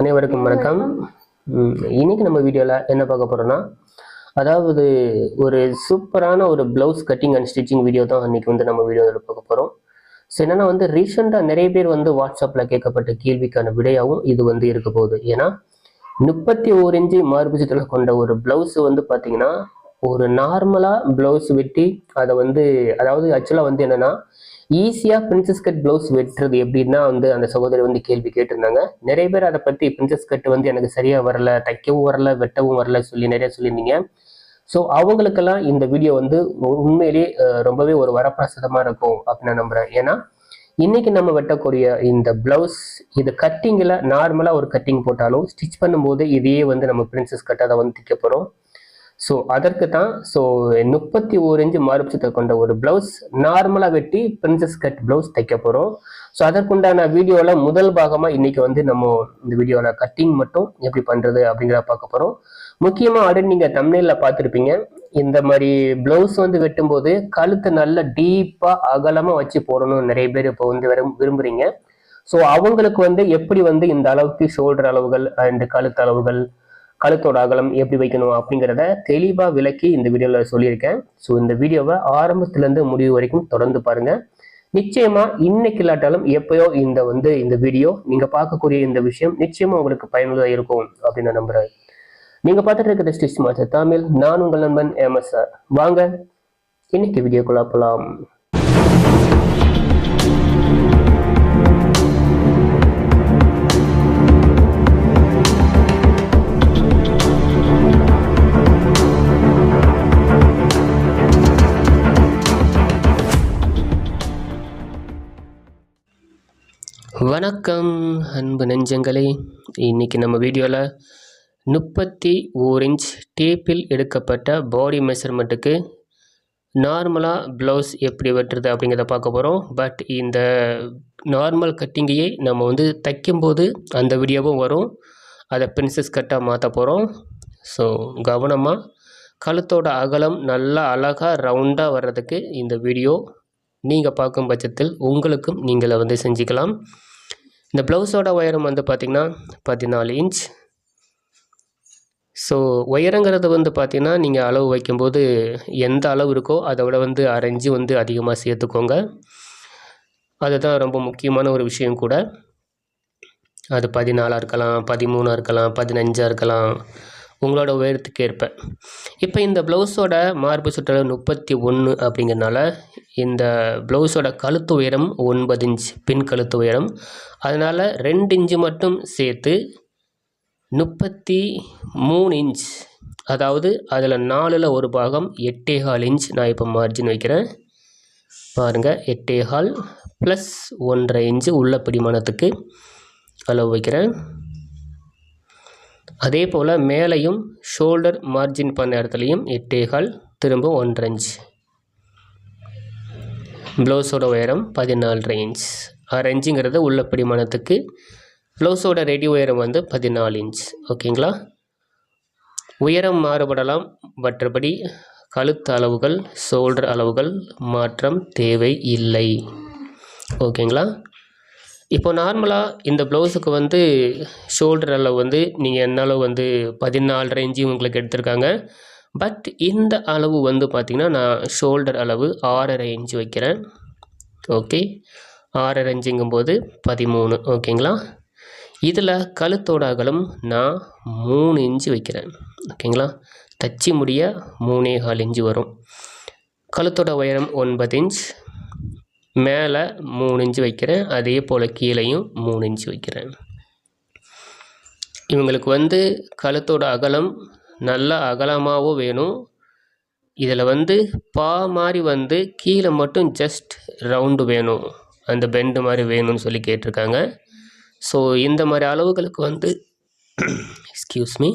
அனைவருக்கும் வணக்கம். இன்னைக்கு நம்ம வீடியோவில் என்ன பார்க்க போகிறோம்னா அதாவது ஒரு சூப்பரான ஒரு blouse cutting and stitching video தான் இன்னைக்கு வந்து நம்ம வீடியோவில் பார்க்க போகிறோம் ஸோ என்னென்னா வந்து ரீசெண்டாக நிறைய பேர் வந்து வாட்ஸ்அப்பில் கேட்கப்பட்ட கேள்விக்கான விடையாகவும் இது வந்து இருக்க போகுது. ஏன்னா முப்பத்தி ஓர் இன்ச்சு மார்புச்சத்தில் கொண்ட ஒரு ப்ளவுஸ் வந்து பார்த்தீங்கன்னா ஒரு நார்மலாக ப்ளவுஸ் வெட்டி அதை வந்து அதாவது ஆக்சுவலாக வந்து என்னென்னா ஈஸியாக பிரின்சஸ் கட் ப்ளவுஸ் வெட்டுறது எப்படின்னா வந்து அந்த சகோதரி வந்து கேள்வி கேட்டிருந்தாங்க. நிறைய பேர் அதை பற்றி பிரின்சஸ் கட் வந்து எனக்கு சரியாக வரல தைக்கவும் வரல வெட்டவும் வரல சொல்லி நிறைய சொல்லியிருந்தீங்க. ஸோ அவங்களுக்கெல்லாம் இந்த வீடியோ வந்து உண்மையிலேயே ரொம்பவே ஒரு வரப்பிரசாதமாக இருக்கும் அப்படின்னு நான் நம்புகிறேன் ஏன்னா இன்னைக்கு நம்ம வெட்டக்கூடிய இந்த பிளவுஸ் இது கட்டிங்கில் நார்மலாக ஒரு கட்டிங் போட்டாலும் ஸ்டிச் பண்ணும்போது இதையே வந்து நம்ம பிரின்சஸ் கட் அதை வந்து தைக்க போகிறோம் ஸோ அதற்கு தான் ஸோ முப்பத்தி ஓரு இன்ச்சு மார்புச்சத்தை கொண்ட ஒரு பிளவுஸ் நார்மலாக வெட்டி பிரின்சஸ் கட் பிளவுஸ் தைக்க போகிறோம் ஸோ அதற்குண்டான வீடியோவில் முதல் பாகமாக இன்னைக்கு வந்து நம்ம இந்த வீடியோவில் கட்டிங் மட்டும் எப்படி பண்ணுறது அப்படிங்கிறத பார்க்க போகிறோம் முக்கியமாக ஆல்ரெடி நீங்கள் தமிழில் பார்த்துருப்பீங்க. இந்த மாதிரி பிளவுஸ் வந்து வெட்டும்போது கழுத்து நல்ல டீப்பாக அகலமாக வச்சு போடணும்னு நிறைய பேர் இப்போ வந்து விரும்புகிறீங்க ஸோ அவங்களுக்கு வந்து எப்படி வந்து இந்த அளவுக்கு ஷோல்டர் அளவுகள் அண்டு கழுத்து அளவுகள் கழுத்தோட அகலம் எப்படி வைக்கணும் அப்படிங்கிறத தெளிவாக விளக்கி இந்த வீடியோவில் சொல்லியிருக்கேன். ஸோ இந்த வீடியோவை ஆரம்பத்துலேருந்து முடிவு வரைக்கும் தொடர்ந்து பாருங்க. நிச்சயமாக இன்னைக்கு இல்லாட்டாலும் எப்பயோ இந்த வந்து இந்த வீடியோ நீங்கள் பார்க்கக்கூடிய இந்த விஷயம் நிச்சயமா உங்களுக்கு பயனுள்ளதாக இருக்கும் அப்படின்னு நான் நம்புகிறேன் நீங்கள் பார்த்துட்டு இருக்கிற ஸ்டிச் மாஸ்டர் தமிழ். நான் உங்கள் நண்பன் எம்எஸ்ஆர் வாங்க இன்னைக்கு வீடியோக்குள்ளே போகலாம் வணக்கம் அன்பு நெஞ்சங்களே. இன்றைக்கி நம்ம வீடியோவில் முப்பத்தி ஓர் இன்ச் டேப்பில் எடுக்கப்பட்ட பாடி மெஷர்மெண்ட்டுக்கு நார்மலாக ப்ளவுஸ் எப்படி வெட்டுறது அப்படிங்கிறத பார்க்க போகிறோம் பட் இந்த நார்மல் கட்டிங்கையே நம்ம வந்து தைக்கும்போது அந்த வீடியோவும் வரும். அதை பிரின்சஸ் கட்டாக மாற்ற போகிறோம் ஸோ கவனமாக கழுத்தோட அகலம் நல்லா அழகாக ரவுண்டாக வர்றதுக்கு இந்த வீடியோ நீங்கள் பார்க்கும் பட்சத்தில் உங்களுக்கும் நீங்கள் வந்து செஞ்சுக்கலாம். இந்த ப்ளவுஸோட உயரம் வந்து பார்த்திங்கன்னா பதினாலு இன்ச் ஸோ உயரங்கிறது வந்து பார்த்திங்கன்னா நீங்கள் அளவு வைக்கும்போது எந்த அளவு இருக்கோ அதை விட வந்து அரைஞ்சு வந்து அதிகமாக சேர்த்துக்கோங்க. அதுதான் ரொம்ப முக்கியமான ஒரு விஷயம் கூட. அது பதினாலாக இருக்கலாம் பதிமூணாக இருக்கலாம் பதினஞ்சாக இருக்கலாம். உங்களோட உயரத்துக்கு ஏற்ப. இப்போ இந்த ப்ளவுஸோட மார்பு சுற்றளவு முப்பத்தி ஒன்று அப்படிங்கிறனால இந்த ப்ளவுஸோட கழுத்து உயரம் ஒன்பது இன்ச் பின் கழுத்து உயரம். அதனால் ரெண்டு இன்ச்சு மட்டும் சேர்த்து முப்பத்தி மூணு இன்ச் அதாவது அதில் நாலில் ஒரு பாகம் எட்டேகால் இன்ச் நான் இப்போ மார்ஜின் வைக்கிறேன். பாருங்கள் எட்டேகால் ப்ளஸ் ஒன்றரை இன்ச்சு உள்ள பிடிமானத்துக்கு அளவு வைக்கிறேன். அதே போல் மேலேயும் ஷோல்டர் மார்ஜின் பண்ண இடத்துலையும் எட்டேகால் திரும்ப ஒன்றரை இன்ச் ப்ளவுஸோட உயரம் பதினாலரை இன்ச் ஆறு இன்ச்சுங்கிறது உள்ள பிடிமானத்துக்கு ப்ளவுஸோட ரெடி உயரம் வந்து பதினாலு இன்ச் ஓகேங்களா? உயரம் மாறுபடலாம். மற்றபடி கழுத்து அளவுகள் ஷோல்டர் அளவுகள் மாற்றம் தேவை இல்லை. ஓகேங்களா? இப்போ நார்மலாக இந்த ப்ளவுஸுக்கு வந்து ஷோல்டர் அளவு வந்து நீங்கள் என்ன அளவு வந்து பதினாலரை இன்ச்சு உங்களுக்கு எடுத்திருக்காங்க. பட் இந்த அளவு வந்து பார்த்திங்கன்னா நான் ஷோல்டர் அளவு ஆறரை இன்ச்சு வைக்கிறேன். ஓகே ஆறரை இன்ச்சுங்கும்போது பதிமூணு. ஓகேங்களா இதில் கழுத்தோட அகலம் நான் மூணு இன்ச்சு வைக்கிறேன். ஓகேங்களா தச்சு முடிய மூணே கால் இன்ச்சு வரும். கழுத்தோட உயரம் ஒன்பது இன்ச் மேலே மூணு இன்ச்சு வைக்கிறேன். அதே போல் கீழேயும் மூணு இன்ச்சு வைக்கிறேன். இவங்களுக்கு வந்து கழுத்தோட அகலம் நல்ல அகலமாகவும் வேணும். இதில் வந்து பா மாதிரி வந்து கீழே மட்டும் ஜஸ்ட் ரவுண்டு வேணும். அந்த பெண்டு மாதிரி வேணும்னு சொல்லி கேட்டிருக்காங்க. ஸோ இந்த மாதிரி அளவுகளுக்கு வந்து எக்ஸ்கியூஸ் மீ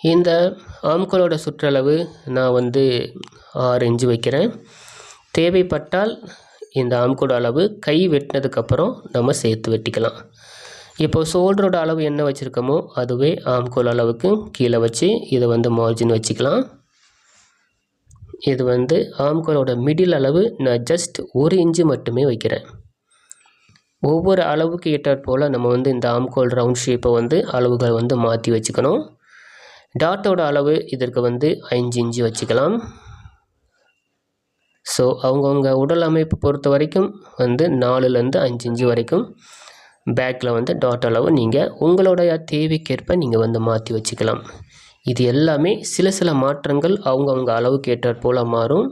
இந்த ஆம்களோட சுற்றளவு நான் வந்து ஆறு இன்ச்சு வைக்கிறேன். தேவைப்பட்டால் இந்த ஆம்கோட அளவு கை வெட்டினதுக்கப்புறம் நம்ம சேர்த்து வெட்டிக்கலாம். இப்போ ஷோல்டரோட அளவு என்ன வச்சுருக்கோமோ அதுவே ஆம்கோல் அளவுக்கு கீழே வச்சு இதை வந்து மார்ஜின் வச்சுக்கலாம். இது வந்து ஆம்கோலோட மிடில் அளவு நான் ஜஸ்ட் ஒரு இன்ச்சு மட்டுமே வைக்கிறேன். ஒவ்வொரு அளவுக்கு ஏற்றாற் போல் நம்ம வந்து இந்த ஆம்கோல் ரவுண்ட் ஷேப்பை வந்து அளவுகள் வந்து மாற்றி வச்சுக்கணும். டாட்டோட அளவு இதற்கு வந்து அஞ்சு இன்ச்சு வச்சுக்கலாம். ஸோ அவங்கவுங்க உடல் அமைப்பு பொறுத்த வரைக்கும் வந்து நாலுலேருந்து அஞ்சு இன்ச்சு வரைக்கும் பேக்கில் வந்து டாட் அளவு நீங்கள் உங்களுடைய தேவைக்கேற்ப நீங்கள் வந்து மாற்றி வச்சுக்கலாம். இது எல்லாமே சில சில மாற்றங்கள் அவங்கவுங்க அளவுக்கு ஏற்றாற் போல் மாறும்.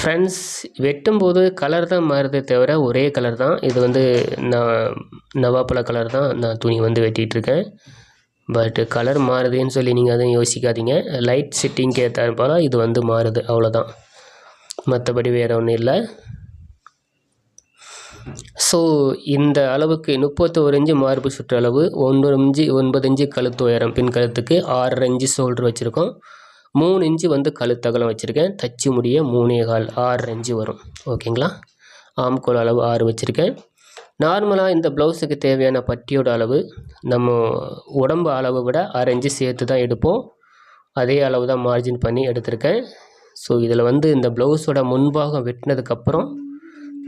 ஃப்ரெண்ட்ஸ் வெட்டும்போது கலர் தான் மாறுதே தவிர ஒரே கலர் தான். இது வந்து நான் நவாப்பழ கலர் தான் நான் துணி வந்து வெட்டிகிட்ருக்கேன் பட் கலர் மாறுதுன்னு சொல்லி நீங்கள் அதையும் யோசிக்காதீங்க. லைட் செட்டிங்க்கு ஏற்ற போல் இது வந்து மாறுது. அவ்வளோதான் மற்றபடி வேறு ஒன்றும் இல்லை. ஸோ இந்த அளவுக்கு முப்பத்தோரு இஞ்சு மார்பு சுற்றளவு ஒன்பது இஞ்சு ஒன்பது இஞ்சு கழுத்து உயரம். பின் கழுத்துக்கு ஆறரை இஞ்சு ஷோல்டர் வச்சுருக்கோம். மூணு இஞ்சு வந்து கழுத்தகலம் வச்சுருக்கேன். தச்சு முடிய மூணே கால் ஆறரை இஞ்சு வரும். ஓகேங்களா ஆம்கோல் அளவு ஆறு வச்சுருக்கேன். நார்மலாக இந்த ப்ளவுஸுக்கு தேவையான பட்டியோட அளவு நம்ம உடம்பு அளவை விட அரை இன்ச்சு சேர்த்து தான் எடுப்போம். அதே அளவு தான் மார்ஜின் பண்ணி எடுத்திருக்கேன். ஸோ இதில் வந்து இந்த ப்ளவுஸோட முன்பாகம் வெட்டினதுக்கப்புறம்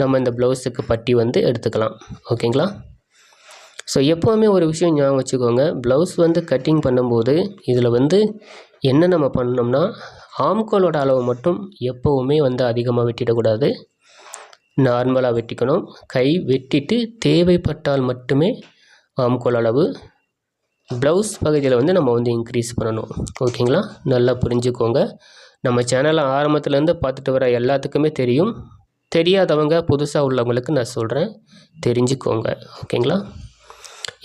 நம்ம இந்த ப்ளவுஸுக்கு பட்டி வந்து எடுத்துக்கலாம். ஓகேங்களா ஸோ எப்போவுமே ஒரு விஷயம் ஞாபகம் வச்சுக்கோங்க. ப்ளவுஸ் வந்து கட்டிங் பண்ணும்போது இதில் வந்து என்ன நம்ம பண்ணோம்னா ஆம்கோலோட அளவு மட்டும் எப்போவுமே வந்து அதிகமாக வெட்டிடக்கூடாது. நார்மலாக வெட்டிக்கணும். கை வெட்டிட்டு தேவைப்பட்டால் மட்டுமே ஆம்கோல் அளவு ப்ளவுஸ் பகுதியில் வந்து நம்ம வந்து இன்க்ரீஸ் பண்ணணும். ஓகேங்களா நல்லா புரிஞ்சுக்கோங்க. நம்ம சேனலை ஆரம்பத்துலேருந்து பார்த்துட்டு வர எல்லாத்துக்குமே தெரியும். தெரியாதவங்க புதுசாக உள்ளவங்களுக்கு நான் சொல்கிறேன் தெரிஞ்சுக்கோங்க. ஓகேங்களா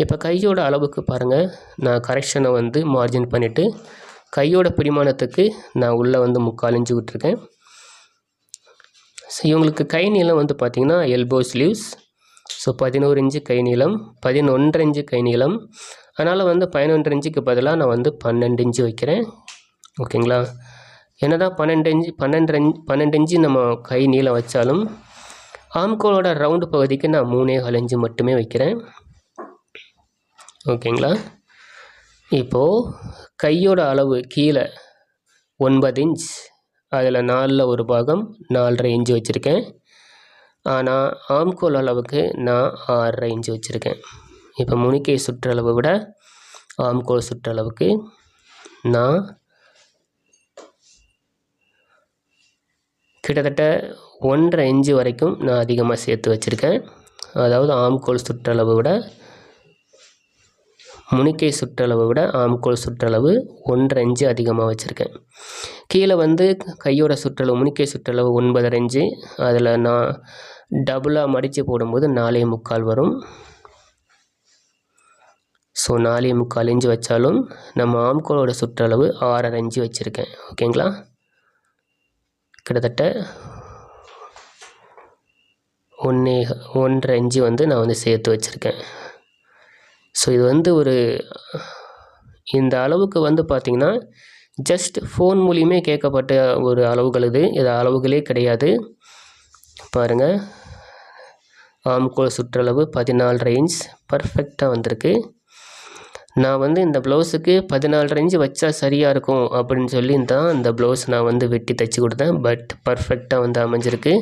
இப்போ கையோட அளவுக்கு பாருங்கள் நான் கரெக்ஷனை வந்து மார்ஜின் பண்ணிவிட்டு கையோட பிடிமானத்துக்கு நான் உள்ளே வந்து முக்கால் இன்ச்சு விட்டுருக்கேன். ஸோ இவங்களுக்கு கை நீளம் வந்து பார்த்திங்கன்னா எல்போ ஸ்லீவ்ஸ் ஸோ பதினோரு இன்ச்சு கை நீளம் பதினொன்றரை இன்ச்சு கை நீளம். அதனால் வந்து பதினொன்றரை இன்ச்சுக்கு பதிலாக நான் வந்து பன்னெண்டு இன்ச்சு வைக்கிறேன். ஓகேங்களா என்ன தான் பன்னெண்டு இன்ச்சு பன்னெண்டு இன்ச் பன்னெண்டு இன்ச்சு நம்ம கை நீளம் வச்சாலும் ஆம்கோலோட ரவுண்டு பகுதிக்கு நான் மூணே கால் இன்ச்சு மட்டுமே வைக்கிறேன். ஓகேங்களா இப்போது கையோட அளவு கீழே ஒன்பது இன்ச் அதில் நாலில் ஒரு பாகம் நாலரை இன்ச்சு வச்சுருக்கேன். ஆனால் ஆம்கோல் அளவுக்கு நான் ஆறரை இன்ச்சு வச்சுருக்கேன். இப்போ முனிக்கை சுற்றளவை விட ஆம்கோல் சுற்றளவுக்கு நான் கிட்டத்தட்ட ஒன்றரை இன்ச்சு வரைக்கும் நான் அதிகமாக சேர்த்து வச்சுருக்கேன். அதாவது ஆம்கோல் சுற்றளவை விட முனிக்கை சுற்றளவை விட ஆம்கோல் சுற்றளவு ஒன்றரை இன்ச்சு அதிகமாக வச்சுருக்கேன். கீழே வந்து கையோட சுற்றளவு முனிக்கை சுற்றளவு ஒன்பதரை இன்ச்சு. அதில் நான் டபுளாக மடித்து போடும்போது நாலே முக்கால் வரும். ஸோ நாலே முக்கால் இன்ச்சு வச்சாலும் நம்ம ஆம்கோலோட சுற்றளவு ஆறரை இன்ச்சு வச்சுருக்கேன். ஓகேங்களா? கிட்டத்தட்ட ஒன்றே ஒன்றரை இன்ச்சு வந்து நான் வந்து சேர்த்து வச்சுருக்கேன். ஸோ இது வந்து ஒரு இந்த அளவுக்கு வந்து பார்த்திங்கன்னா ஜஸ்ட் ஃபோன் மூலியமே கேட்கப்பட்ட ஒரு அளவுகள் இது. இது அளவுகளே கிடையாது. பாருங்கள் ஆம்கோல் சுற்றளவு பதினாலு ரேஞ்ச் பர்ஃபெக்டாக வந்திருக்கு. நான் வந்து இந்த ப்ளவுஸுக்கு பதினாலு ரேஞ்சு வச்சா சரியாக இருக்கும் அப்படின்னு சொல்லி தான் இந்த ப்ளவுஸ் நான் வந்து வெட்டி தைச்சி கொடுத்தேன். பட் பர்ஃபெக்டாக வந்து அமைஞ்சிருக்கு.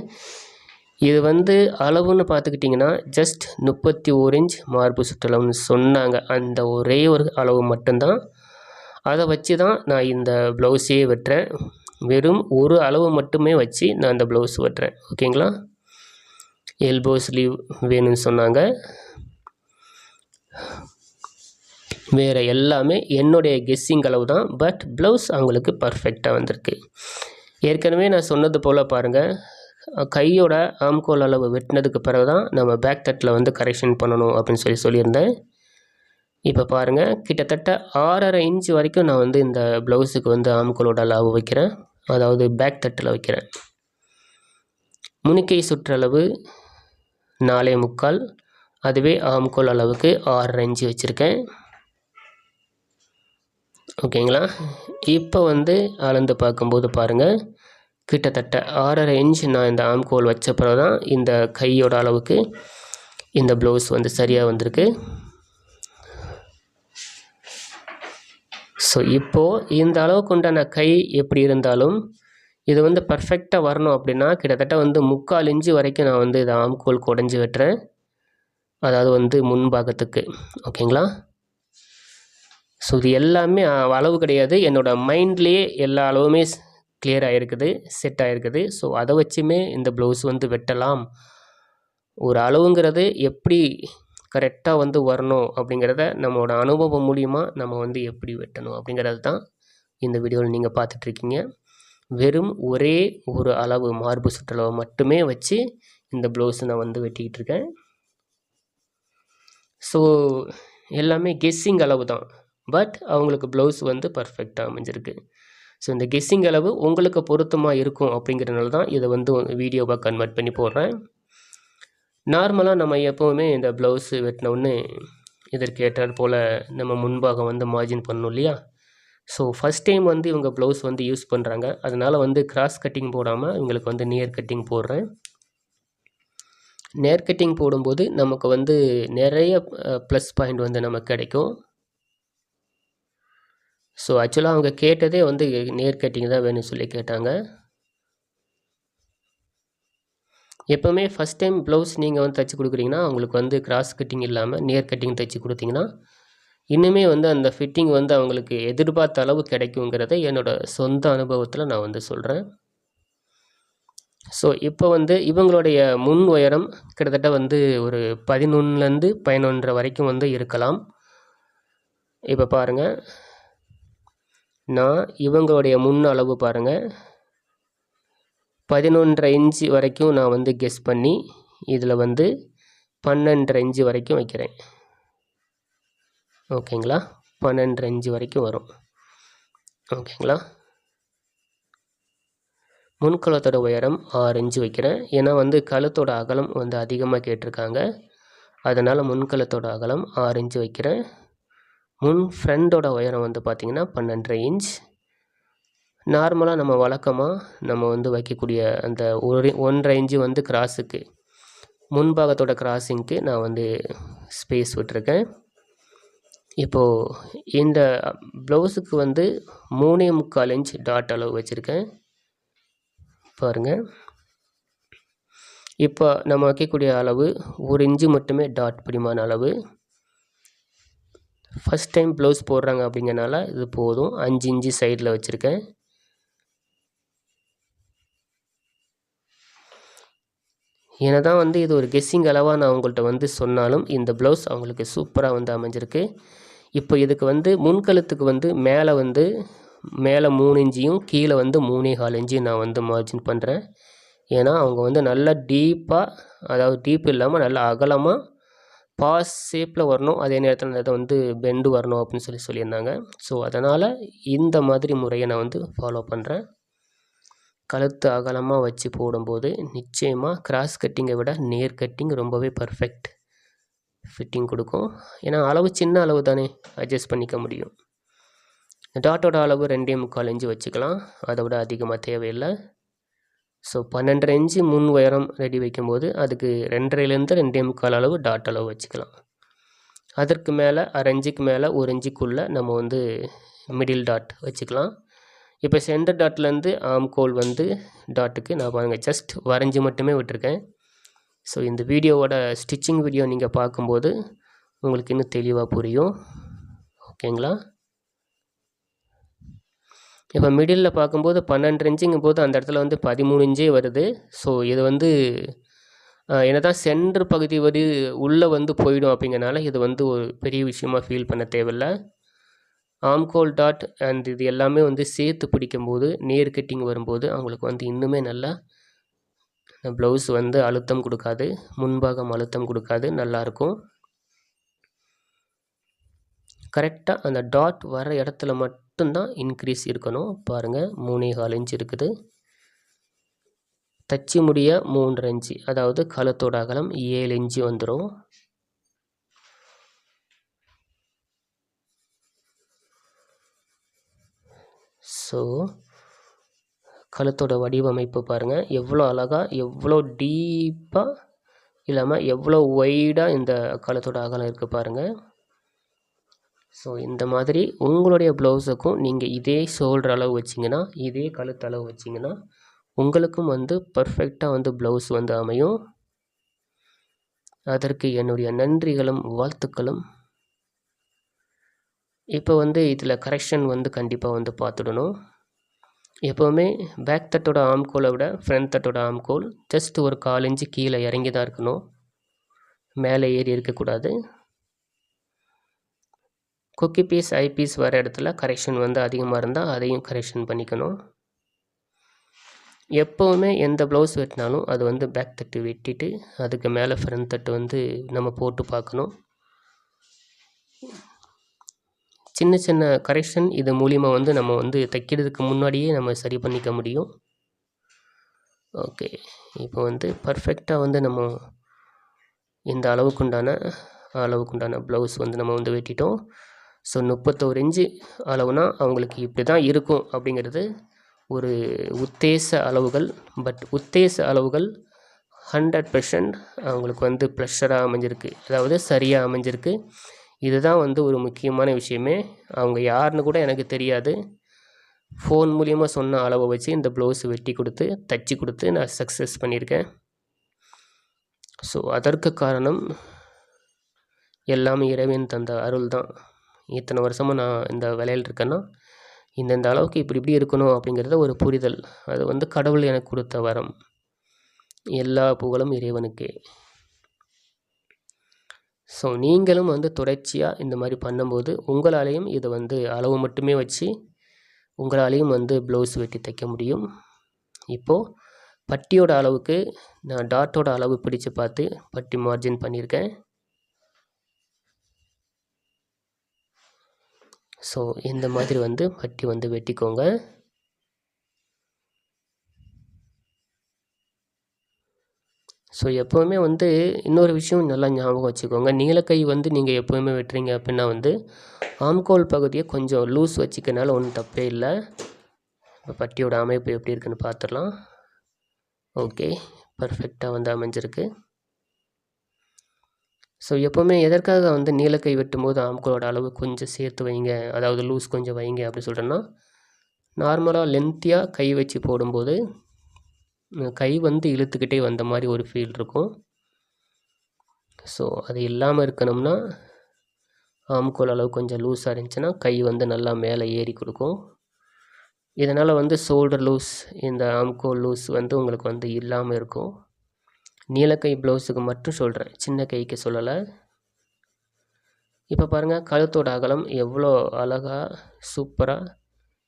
இது வந்து அளவுன்னு பார்த்துக்கிட்டிங்கன்னா ஜஸ்ட் முப்பத்தி ஓர் இன்ச் மார்பு சுற்றளவுன்னு சொன்னாங்க. அந்த ஒரே ஒரு அளவு மட்டும்தான். அதை வச்சு தான் நான் இந்த ப்ளவுஸே வெட்டுறேன். வெறும் ஒரு அளவு மட்டுமே வச்சு நான் இந்த ப்ளவுஸ் வெட்டுறேன். ஓகேங்களா? எல்போ ஸ்லீவ் வேணும்னு சொன்னாங்க. வேறு எல்லாமே என்னுடைய கெஸ்ஸிங் அளவு தான் பட் ப்ளவுஸ் அவங்களுக்கு பர்ஃபெக்டாக வந்திருக்கு. ஏற்கனவே நான் சொன்னது போல் பாருங்கள் கையோட ஆம்கோல் அளவு வெட்டினதுக்கு பிறகு தான் நம்ம பேக் தட்டில் வந்து கரெக்ஷன் பண்ணணும் அப்படின்னு சொல்லி சொல்லியிருந்தேன். இப்போ பாருங்கள் கிட்டத்தட்ட ஆறரை இன்ச் வரைக்கும் நான் வந்து இந்த ப்ளவுஸுக்கு வந்து ஆம்கோலோட அளவு வைக்கிறேன். அதாவது பேக் தட்டில் வைக்கிறேன். முனிக்கை சுற்றளவு நாலே முக்கால் அதுவே ஆம்கோல் அளவுக்கு ஆறரை இன்ச்சு வச்சுருக்கேன். ஓகேங்களா? இப்போ வந்து அளந்து பார்க்கும்போது பாருங்கள் கிட்டத்தட்ட ஆறரை இன்ச் நான் இந்த ஆம்கோல் வச்ச பிறகு தான் இந்த கையோட அளவுக்கு இந்த ப்ளவுஸ் வந்து சரியாக வந்திருக்கு. ஸோ இப்போது இந்த அளவுக்கு உண்டான கை எப்படி இருந்தாலும் இது வந்து பர்ஃபெக்டாக வரணும் அப்படின்னா கிட்டத்தட்ட வந்து முக்கால் இன்ச்சு வரைக்கும் நான் வந்து இதை ஆம்கோல் குடஞ்சி வெட்டுறேன். அதாவது வந்து முன்பாகத்துக்கு. ஓகேங்களா? ஸோ இது எல்லாமே அளவு கிடையாது. என்னோடய மைண்ட்லேயே எல்லா அளவுமே கிளியர் ஆகிருக்குது செட் ஆகிருக்குது ஸோ அதை வச்சுமே இந்த ப்ளவுஸ் வந்து வெட்டலாம். ஒரு அளவுங்கிறது எப்படி கரெக்டாக வந்து வரணும் அப்படிங்கிறத நம்மளோட அனுபவம் மூலியமாக நம்ம வந்து எப்படி வெட்டணும் அப்படிங்கிறது தான் இந்த வீடியோவில் நீங்கள் பார்த்துட்ருக்கீங்க. வெறும் ஒரே ஒரு அளவு மார்பு சுற்றளவை மட்டுமே வச்சு இந்த ப்ளவுஸ் நான் வந்து வெட்டிக்கிட்டு இருக்கேன் ஸோ எல்லாமே கெஸ்ஸிங் அளவு தான். பட் அவங்களுக்கு ப்ளவுஸ் வந்து பர்ஃபெக்டாக அமைஞ்சிருக்கு. ஸோ இந்த கெஸ்ஸிங் அளவு உங்களுக்கு பொருத்தமாக இருக்கும் அப்படிங்கிறனால தான் இதை வந்து வீடியோவாக கன்வெர்ட் பண்ணி போடுறேன். நார்மலாக நம்ம எப்போவுமே இந்த ப்ளவுஸு வெட்டினோடனே இதற்கு ஏற்றாற் போல் நம்ம முன்பாக வந்து மார்ஜின் பண்ணணும் இல்லையா? ஸோ ஃபஸ்ட் டைம் வந்து இவங்க ப்ளவுஸ் வந்து யூஸ் பண்ணுறாங்க அதனால் வந்து கிராஸ் கட்டிங் போடாமல் இவங்களுக்கு வந்து நியர் கட்டிங் போடுறேன். நேர் கட்டிங் போடும்போது நமக்கு வந்து நிறைய ப்ளஸ் பாயிண்ட் வந்து நமக்கு கிடைக்கும். ஸோ ஆக்சுவலாக அவங்க கேட்டதே வந்து நேர் கட்டிங் தான் வேணும்னு சொல்லி கேட்டாங்க. எப்போவுமே ஃபஸ்ட் டைம் ப்ளவுஸ் நீங்கள் வந்து தைச்சி கொடுக்குறீங்கன்னா அவங்களுக்கு வந்து கிராஸ் கட்டிங் இல்லாமல் நேர் கட்டிங் தைச்சி கொடுத்தீங்கன்னா இன்னுமே வந்து அந்த ஃபிட்டிங் வந்து அவங்களுக்கு எதிர்பார்த்த அளவு கிடைக்குங்கிறத என்னோடய சொந்த அனுபவத்தில் நான் வந்து சொல்கிறேன் ஸோ இப்போ வந்து இவங்களுடைய முன் உயரம் கிட்டத்தட்ட வந்து ஒரு பதினொன்றுலேருந்து பதினொன்றரை வரைக்கும் வந்து இருக்கலாம். இப்போ பாருங்கள் நான் இவங்களுடைய முன் அளவு பாருங்கள் பதினொன்றரை இன்ச்சு வரைக்கும் நான் வந்து கெஸ் பண்ணி இதில் வந்து பன்னெண்டரை இன்ச்சு வரைக்கும் வைக்கிறேன். ஓகேங்களா பன்னெண்டரை இன்ச்சு வரைக்கும் வரும். ஓகேங்களா முன்கலத்தோட உயரம் ஆறு இன்ச்சு வைக்கிறேன். ஏன்னா வந்து கழுத்தோட அகலம் வந்து அதிகமாக கேட்டிருக்காங்க. அதனால் முன்கலத்தோட அகலம் ஆறு இன்ச்சு வைக்கிறேன். முன் ஃப்ரண்டோட உயரம் வந்து பார்த்திங்கன்னா பன்னெண்டரை இன்ச் நார்மலாக நம்ம வழக்கமாக நம்ம வந்து வைக்கக்கூடிய அந்த ஒரு ஒன்றரை இன்ச்சு வந்து கிராஸுக்கு முன்பாகத்தோட கிராஸிங்க்கு நான் வந்து ஸ்பேஸ் விட்டுருக்கேன். இப்போது இந்த ப்ளவுஸுக்கு வந்து மூணே முக்கால் இன்ச் டாட் அளவு வச்சுருக்கேன். பாருங்கள் இப்போ நம்ம வைக்கக்கூடிய அளவு ஒரு இன்ச்சு மட்டுமே டாட் பிடிமான அளவு. ஃபஸ்ட் டைம் ப்ளவுஸ் போடுறாங்க அப்படிங்கிறனால இது போதும். அஞ்சு இன்ச்சு சைடில் வச்சுருக்கேன். ஏன்னா தான் வந்து இது ஒரு கெஸ்ஸிங் அளவாக நான் அவங்கள்ட்ட வந்து சொன்னாலும் இந்த ப்ளவுஸ் அவங்களுக்கு சூப்பராக வந்து அமைஞ்சிருக்கு. இப்போ இதுக்கு வந்து முன்கழுத்துக்கு வந்து மேலே வந்து மேலே மூணு இன்ச்சியும் கீழே வந்து மூணே கால் இன்ச்சியும் நான் வந்து மார்ஜின் பண்ணுறேன் ஏன்னா அவங்க வந்து நல்லா டீப்பாக அதாவது டீப் இல்லாமல் நல்லா அகலமாக பாஸ் ஷேப்பில் வரணும். அதே நேரத்தில் அதை வந்து பெண்டு வரணும் அப்படின்னு சொல்லி சொல்லியிருந்தாங்க. ஸோ அதனால் இந்த மாதிரி முறையை நான் வந்து ஃபாலோ பண்ணுறேன் கழுத்து அகலமாக வச்சு போடும்போது நிச்சயமாக கிராஸ் கட்டிங்கை விட நேர் கட்டிங் ரொம்பவே பர்ஃபெக்ட் ஃபிட்டிங் கொடுக்கும். ஏன்னா அளவு சின்ன அளவு தானே அட்ஜஸ்ட் பண்ணிக்க முடியும். டாட்டோட அளவு ரெண்டே முக்கால் இன்ச்சு வச்சுக்கலாம். அதை விட அதிகமாக தேவையில்லை. ஸோ பன்னெண்டரை இன்ச்சு முன் உயரம் ரெடி வைக்கும்போது அதுக்கு ரெண்டரைலேருந்து ரெண்டே முக்கால் அளவு டாட் அளவு வச்சுக்கலாம். அதற்கு மேலே அரை இன்ச்சுக்கு மேலே ஒரு இன்ச்சுக்குள்ளே நம்ம வந்து மிடில் டாட் வச்சுக்கலாம். இப்போ சென்டர் டாட்லேருந்து ஆம் கோல் வந்து டாட்டுக்கு நான் பாருங்கள் ஜஸ்ட் வரைஞ்சி மட்டுமே விட்டுருக்கேன். ஸோ இந்த வீடியோவோட ஸ்டிச்சிங் வீடியோ நீங்கள் பார்க்கும்போது உங்களுக்கு இன்னும் தெளிவாக புரியும். ஓகேங்களா இப்போ மிடிலில் பார்க்கும்போது பன்னெண்டு இன்ச்சுங்கும் போது அந்த இடத்துல வந்து பதிமூணு இன்ச்சே வருது. ஸோ இது வந்து என்ன தான் சென்டர் பகுதி வரி உள்ளே வந்து போயிடும் அப்படிங்கிறனால இது வந்து ஒரு பெரிய விஷயமா ஃபீல் பண்ண தேவையில்லை. ஆம்கோல் டாட் அண்ட் இது எல்லாமே வந்து சேர்த்து பிடிக்கும்போது நேர் கட்டிங் வரும்போது அவங்களுக்கு வந்து இன்னுமே நல்லா ப்ளவுஸ் வந்து அழுத்தம் கொடுக்காது. முன்பாகம் அழுத்தம் கொடுக்காது. நல்லாயிருக்கும் கரெக்டாக அந்த டாட் வர இடத்துல மட்டும் மட்டும்தான் இன்க்ரீஸ் இருக்கணும். பாருங்கள் மூணே கால் இன்ச் இருக்குது. தச்சு முடிய மூன்று இன்ச்சு அதாவது கழுத்தோட அகலம் ஏழு இன்ச்சு வந்துடும் ஸோ கழுத்தோட வடிவமைப்பு பாருங்கள் எவ்வளோ அழகாக எவ்வளோ டீப்பாக இல்லாமல் எவ்வளோ ஒய்டாக இந்த கழுத்தோட அகலம் இருக்குது பாருங்கள் ஸோ இந்த மாதிரி உங்களுடைய ப்ளவுஸுக்கும் நீங்கள் இதே ஷோல்டர் அளவு வச்சிங்கன்னா இதே கழுத்த அளவு வச்சிங்கன்னா உங்களுக்கும் வந்து பர்ஃபெக்டாக வந்து ப்ளவுஸ் வந்து அமையும். அதற்கு என்னுடைய நன்றிகளும் வாழ்த்துக்களும். இப்போ வந்து இதில் கரெக்ஷன் வந்து கண்டிப்பாக வந்து பார்த்துடணும். எப்போவுமே பேக் தட்டோட ஆம்கோலை விட ஃப்ரண்ட் தட்டோட ஆம்கோல் ஜஸ்ட் ஒரு கால் இன்ச்சு கீழே இறங்கி தான் இருக்கணும். மேலே ஏறி இருக்கக்கூடாது. குக்கி பீஸ் ஐ பீஸ் வர இடத்துல கரெக்ஷன் வந்து அதிகமாக இருந்தால் அதையும் கரெக்ஷன் பண்ணிக்கணும். எப்போவுமே எந்த ப்ளவுஸ் வெட்டினாலும் அது வந்து பேக் தட்டு வெட்டிட்டு அதுக்கு மேலே ஃப்ரண்ட் தட்டு வந்து நம்ம போட்டு பார்க்கணும். சின்ன சின்ன கரெக்ஷன் இது மூலிமா வந்து நம்ம வந்து தைக்கிறதுக்கு முன்னாடியே நம்ம சரி பண்ணிக்க முடியும். ஓகே இப்போ வந்து பர்ஃபெக்டாக வந்து நம்ம இந்த அளவுக்குண்டான அளவுக்குண்டான ப்ளவுஸ் வந்து நம்ம வந்து வெட்டிட்டோம். ஸோ முப்பத்தோரு இன்ச்சு அளவுனா அவங்களுக்கு இப்படி தான் இருக்கும் அப்படிங்கிறது ஒரு உத்தேச அளவுகள். பட் உத்தேச அளவுகள் ஹண்ட்ரட் பர்சன்ட் அவங்களுக்கு வந்து ப்ரெஷராக அமைஞ்சிருக்கு. அதாவது சரியாக அமைஞ்சிருக்கு. இதுதான் வந்து ஒரு முக்கியமான விஷயமே. அவங்க யாருன்னு கூட எனக்கு தெரியாது. ஃபோன் மூலியமாக சொன்ன அளவை வச்சு இந்த ப்ளவுஸ் வெட்டி கொடுத்து தச்சு கொடுத்து நான் சக்ஸஸ் பண்ணியிருக்கேன். ஸோ அதற்கு காரணம் எல்லாமே இறைவன் தந்த அருள் தான் இத்தனை வருஷமாக நான் இந்த வேலையில் இருக்கேன்னா இந்தந்த அளவுக்கு இப்படி இப்படி இருக்கணும் அப்படிங்கிறத ஒரு புரிதல். அது வந்து கடவுள் எனக்கு கொடுத்த வரம். எல்லா புகழும் இறைவனுக்கே. ஸோ நீங்களும் வந்து தொடர்ச்சியாக இந்த மாதிரி பண்ணும்போது உங்களாலேயும் இதை வந்து அளவு மட்டுமே வச்சு உங்களாலேயும் வந்து ப்ளவுஸ் வெட்டி தைக்க முடியும். இப்போது பட்டியோட அளவுக்கு நான் டாட்டோட அளவு பிடிச்சு பார்த்து பட்டி மார்ஜின் பண்ணியிருக்கேன். ஸோ இந்த மாதிரி வந்து பட்டி வந்து வெட்டிக்கோங்க. ஸோ எப்போவுமே வந்து இன்னொரு விஷயம் நல்லா ஞாபகம் வச்சுக்கோங்க. நீலக்கை வந்து நீங்கள் எப்போவுமே வெட்டுறீங்க அப்படின்னா வந்து ஆம்கோல் பகுதியை கொஞ்சம் லூஸ் வச்சுக்கனால ஒன்றும் தப்பே இல்லை. இப்போ பட்டியோட அமைப்பு எப்படி இருக்குன்னு பார்த்துடலாம் ஓகே பர்ஃபெக்டாக வந்து அமைஞ்சிருக்கு. ஸோ எப்போவுமே எதற்காக வந்து நீலக்கை வெட்டும்போது ஆம்கோலோட அளவு கொஞ்சம் சேர்த்து வைங்க அதாவது லூஸ் கொஞ்சம் வைங்க அப்படி சொல்கிறேன்னா நார்மலாக லென்த்தியாக கை வச்சு போடும்போது கை வந்து இழுத்துக்கிட்டே வந்த மாதிரி ஒரு ஃபீல் இருக்கும். ஸோ அது இல்லாமல் இருக்கணும்னா ஆம்கோல் அளவு கொஞ்சம் லூஸாக இருந்துச்சுன்னா கை வந்து நல்லா மேலே ஏறி கொடுக்கும். இதனால் வந்து ஷோல்டர் லூஸ் இந்த ஆம்கோல் லூஸ் வந்து உங்களுக்கு வந்து இல்லாமல் இருக்கும். நீலக்கை ப்ளவுஸுக்கு மட்டும் சொல்கிறேன் சின்ன கைக்கு சொல்லலை. இப்போ பாருங்கள் கழுத்தோட அகலம் எவ்வளோ அழகாக சூப்பராக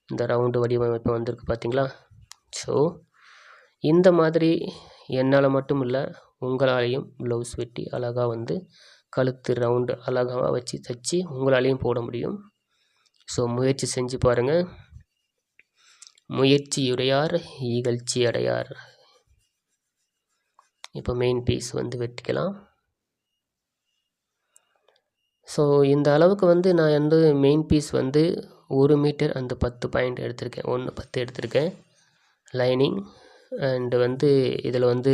இந்த ரவுண்டு வடிவமைப்பு வந்திருக்கு பார்த்தீங்களா ஸோ இந்த மாதிரி என்னால் மட்டும் இல்லை உங்களாலேயும் ப்ளவுஸ் வெட்டி அழகாக வந்து கழுத்து ரவுண்டு அழகாக வச்சு தைச்சி உங்களாலேயும் போட முடியும். ஸோ முயற்சி செஞ்சு பாருங்கள் முயற்சியுடையார் இகழ்ச்சி அடையார் இப்போ மெயின் பீஸ் வந்து வெட்டிக்கலாம். ஸோ இந்த அளவுக்கு வந்து நான் வந்து மெயின் பீஸ் வந்து ஒரு மீட்டர் அந்த பத்து பாயிண்ட் எடுத்திருக்கேன். ஒன்று பத்து எடுத்திருக்கேன். லைனிங் அண்டு வந்து இதில் வந்து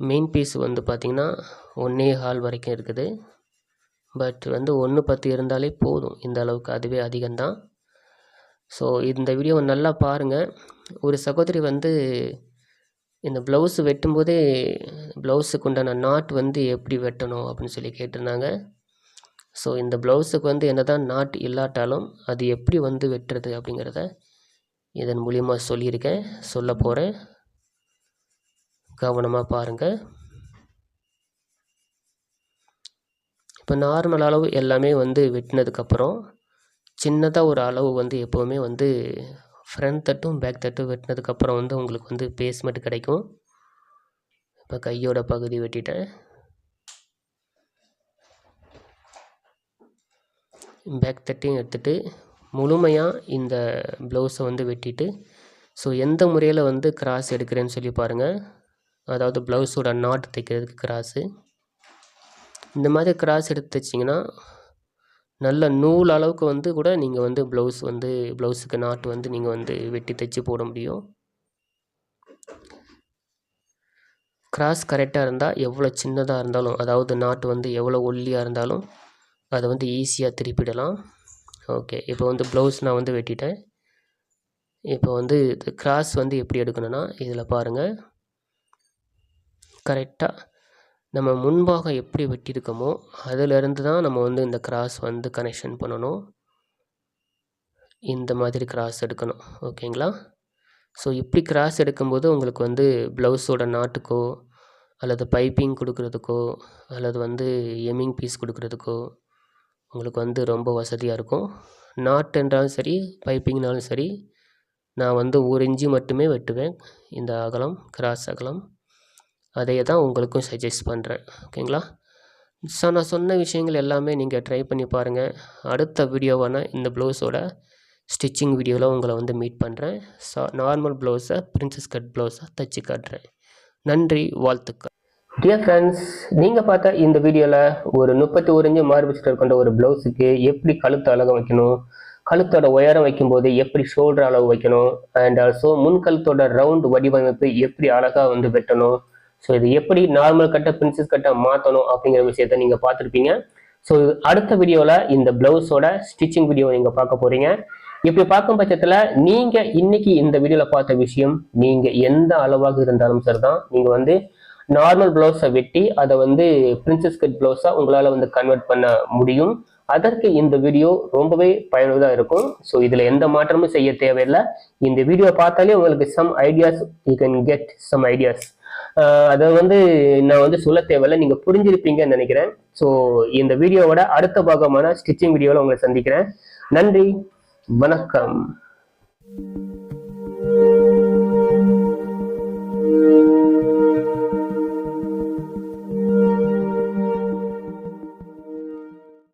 மெயின் பீஸ் வந்து பார்த்திங்கன்னா ஒன்றே ஹால் வரைக்கும் இருக்குது. பட் வந்து ஒன்று பத்து இருந்தாலே போதும். இந்த அளவுக்கு அதுவே அதிகம்தான். ஸோ இந்த வீடியோவை நல்லா பாருங்கள் ஒரு சகோதரி வந்து இந்த ப்ளவுஸு வெட்டும்போதே ப்ளவுஸுக்கு உண்டான நாட் வந்து எப்படி வெட்டணும் அப்படின்னு சொல்லி கேட்டிருந்தாங்க. ஸோ இந்த ப்ளவுஸுக்கு வந்து என்ன தான் நாட் இல்லாட்டாலும் அது எப்படி வந்து வெட்டுறது அப்படிங்கிறத இதன் மூலியமாக சொல்லியிருக்கேன். சொல்ல போகிறேன் கவனமாக பாருங்கள் இப்போ நார்மல் அளவு எல்லாமே வந்து வெட்டினதுக்கப்புறம் சின்னதாக ஒரு அளவு வந்து எப்போவுமே வந்து ஃப்ரண்ட் தட்டும் பேக் தட்டும் வெட்டினதுக்கப்புறம் வந்து உங்களுக்கு வந்து பேஸ்மெண்ட் கிடைக்கும். இப்போ கையோட பகுதி வெட்டிட்டேன். பேக் தட்டையும் எடுத்துகிட்டு முழுமையாக இந்த ப்ளவுஸை வந்து வெட்டிட்டு ஸோ எந்த முறையில் வந்து கிராஸ் எடுக்கிறேன்னு சொல்லி பாருங்கள் அதாவது ப்ளவுஸோட நாட் தைக்கிறதுக்கு கிராஸு இந்த மாதிரி கிராஸ் எடுத்து தைச்சிங்கன்னா நல்ல நூல் அளவுக்கு வந்து கூட நீங்கள் வந்து ப்ளவுஸ் வந்து ப்ளவுஸுக்கு நாட்டு வந்து நீங்கள் வந்து வெட்டி தைச்சி போட முடியும். கிராஸ் கரெக்டாக இருந்தால் எவ்வளோ சின்னதாக இருந்தாலும் அதாவது நாட்டு வந்து எவ்வளோ ஒல்லியாக இருந்தாலும் அதை வந்து ஈஸியாக திருப்பிடலாம். ஓகே இப்போ வந்து ப்ளவுஸ் நான் வந்து வெட்டிட்டேன். இப்போ வந்து இது கிராஸ் வந்து எப்படி எடுக்கணும்னா இதில் பாருங்கள் கரெக்டாக நம்ம முன்பாக எப்படி வெட்டியிருக்கோமோ அதிலிருந்து தான் நம்ம வந்து இந்த கிராஸ் வந்து கனெக்ஷன் பண்ணணும். இந்த மாதிரி கிராஸ் எடுக்கணும். ஓகேங்களா? ஸோ இப்படி கிராஸ் எடுக்கும்போது உங்களுக்கு வந்து ப்ளவுஸோட நாட்டுக்கோ அல்லது பைப்பிங் கொடுக்குறதுக்கோ அல்லது வந்து எம்மிங் பீஸ் கொடுக்குறதுக்கோ உங்களுக்கு வந்து ரொம்ப வசதியாக இருக்கும். நாட் என்றாலும் சரி பைப்பிங்னாலும் சரி நான் வந்து ஒரு இன்ச்சு மட்டுமே வெட்டுவேன். இந்த அகலம் கிராஸ் அகலம். அதையே தான் உங்களுக்கும் சஜஸ்ட் பண்ணுறேன் ஓகேங்களா ஸோ நான் சொன்ன விஷயங்கள் எல்லாமே நீங்கள் ட்ரை பண்ணி பாருங்கள் அடுத்த வீடியோவான இந்த ப்ளவுஸோட ஸ்டிச்சிங் வீடியோவில் உங்களை வந்து மீட் பண்ணுறேன் ஸோ நார்மல் ப்ளவுஸை பிரின்சஸ் கட் ப்ளவுஸை தச்சு காட்டுறேன். நன்றி வாழ்த்துக்கள். டியர் ஃப்ரெண்ட்ஸ் நீங்கள் பார்த்த இந்த வீடியோவில் ஒரு முப்பத்தி ஒரு இன்ச்சு மார்பு ஸ்டர் கொண்ட ஒரு ப்ளவுஸுக்கு எப்படி கழுத்து அழகாக வைக்கணும் கழுத்தோட உயரம் வைக்கும்போது எப்படி ஷோல்டர் அளவு வைக்கணும் அண்ட் ஆல்சோ முன் கழுத்தோட ரவுண்ட் வடிவமைப்பு எப்படி அழகாக வந்து வெட்டணும் ஸோ இது எப்படி நார்மல் கட்டை பிரின்சஸ் கட்டை மாற்றணும் அப்படிங்கிற விஷயத்த நீங்கள் பார்த்துருப்பீங்க. ஸோ அடுத்த வீடியோவில் இந்த ப்ளவுஸோட ஸ்டிச்சிங் வீடியோ நீங்கள் பார்க்க போகிறீங்க இப்படி பார்க்கும் பட்சத்தில் நீங்கள் இன்னைக்கு இந்த வீடியோவில் பார்த்த விஷயம் நீங்கள் எந்த அளவாக இருந்தாலும் சரிதான். நீங்கள் வந்து நார்மல் ப்ளவுஸை வெட்டி அதை வந்து பிரின்சஸ் கட் ப்ளவுஸாக உங்களால் வந்து கன்வெர்ட் பண்ண முடியும். அதற்கு இந்த வீடியோ ரொம்பவே பயனுள்ளதாக இருக்கும். ஸோ இதில் எந்த மாற்றமும் செய்ய தேவையில்லை. இந்த வீடியோ பார்த்தாலே உங்களுக்கு some ideas you can get some ideas அதை வந்து நான் வந்து சொல்ல தேவையில்லை. நீங்கள் புரிஞ்சிருப்பீங்கன்னு நினைக்கிறேன். ஸோ இந்த வீடியோவோட அடுத்த பாகமான ஸ்டிச்சிங் வீடியோவில் உங்களை சந்திக்கிறேன். நன்றி. வணக்கம்.